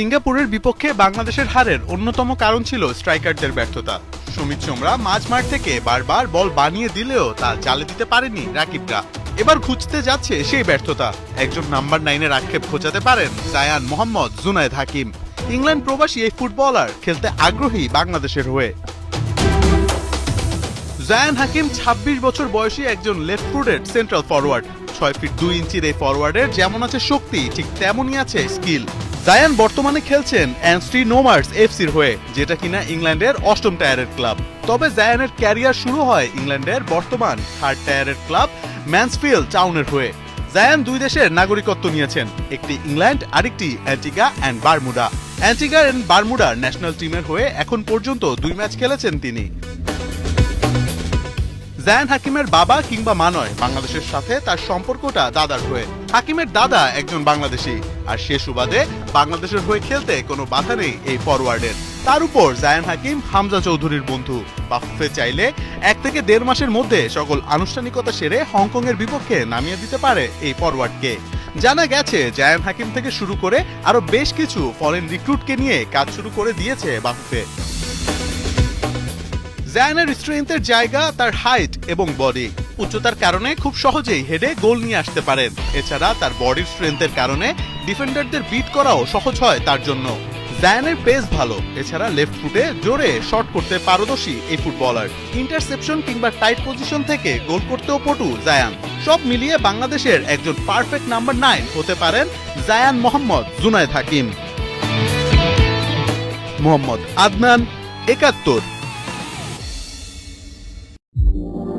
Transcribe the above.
সিঙ্গাপুরের বিপক্ষে বাংলাদেশের হারের অন্যতম কারণ ছিল স্ট্রাইকারদের ব্যর্থতা। সুমিত চোমরা মাঝ মাঠ থেকে বারবার বল বানিয়ে দিলেও তা জালে দিতে পারেনি রাকিবরা। এবার খুঁজতে যাচ্ছে সেই ব্যর্থতা। একজন নাম্বার নাইনের আক্ষেপ খোঁজাতে পারেন জায়ান মোহাম্মদ জুনায়েদ হাকিম। ইংল্যান্ড প্রবাসী এই ফুটবলার খেলতে আগ্রহী বাংলাদেশের হয়ে। জায়ান হাকিম ২৬ বছর বয়সী একজন লেফট ফুটেড সেন্ট্রাল ফরওয়ার্ড। ছয় ফিট দুই ইঞ্চির এই ফরওয়ার্ডের যেমন আছে শক্তি, ঠিক তেমনই আছে স্কিল। জায়ান বর্তমানে খেলছেন অ্যানস্ট্রি নোমার্স এফসির হয়ে, যেটা কিনা ইংল্যান্ডের অষ্টম টায়ারের ক্লাব। তবে জায়ানের ক্যারিয়ার শুরু হয় ইংল্যান্ডের বর্তমান থার্ড টায়ারের ক্লাব ম্যান্সফিল্ড টাউনের হয়ে। জায়ান দুই দেশের নাগরিকত্ব নিয়েছেন, একটি ইংল্যান্ড, আরেকটি Antigua and Bermuda. Antigua and বারমুডার national টিমের হয়ে এখন পর্যন্ত দুই ম্যাচ খেলেছেন তিনি। জায়ান হাকিমের বাবা কিংবা মা নয়, বাংলাদেশের সাথে তার সম্পর্কটা দাদার হয়ে। হাকিমের দাদা একজন বাংলাদেশি, আর সে সুবাদে বাংলাদেশের হয়ে খেলতে কোনো বাধা নেই এই ফরওয়ার্ডের তার উপর জায়ান হাকিম, হামজা চৌধুরীর বন্ধু। বাফুফে চাইলে এক থেকে দেড় মাসের মধ্যে সকল আনুষ্ঠানিকতা সেরে হংকং এর বিপক্ষে নামিয়ে দিতে পারে এই ফরওয়ার্ডকে জানা গেছে, জায়ান হাকিম থেকে শুরু করে আরও বেশ কিছু ফরেন রিক্রুটকে নিয়ে কাজ শুরু করে দিয়েছে বাফুফে। জায়ানের স্ট্রেংথের জায়গা তার হাইট এবং বডি উচ্চতার কারণে খুব সহজেই হেডে গোল নিয়ে আসতে পারেন। এছাড়া তার বডির স্ট্রেংথের কারণে ডিফেন্ডারদের বিট করাও সহজ হয় তার জন্য। জায়ানের পেস ভালো। এছাড়া লেফট ফুটে জোরে শট করতে পারদর্শী এই ফুটবলার ইন্টারসেপশন কিংবা টাইট পজিশন থেকে গোল করতেও পটু জায়ান সব মিলিয়ে বাংলাদেশের একজন পারফেক্ট নাম্বার নাইন হতে পারেন জায়ান মোহাম্মদ জুনায়েদ হাকিম। মোহাম্মদ আদনান একাত্তর। Thank you.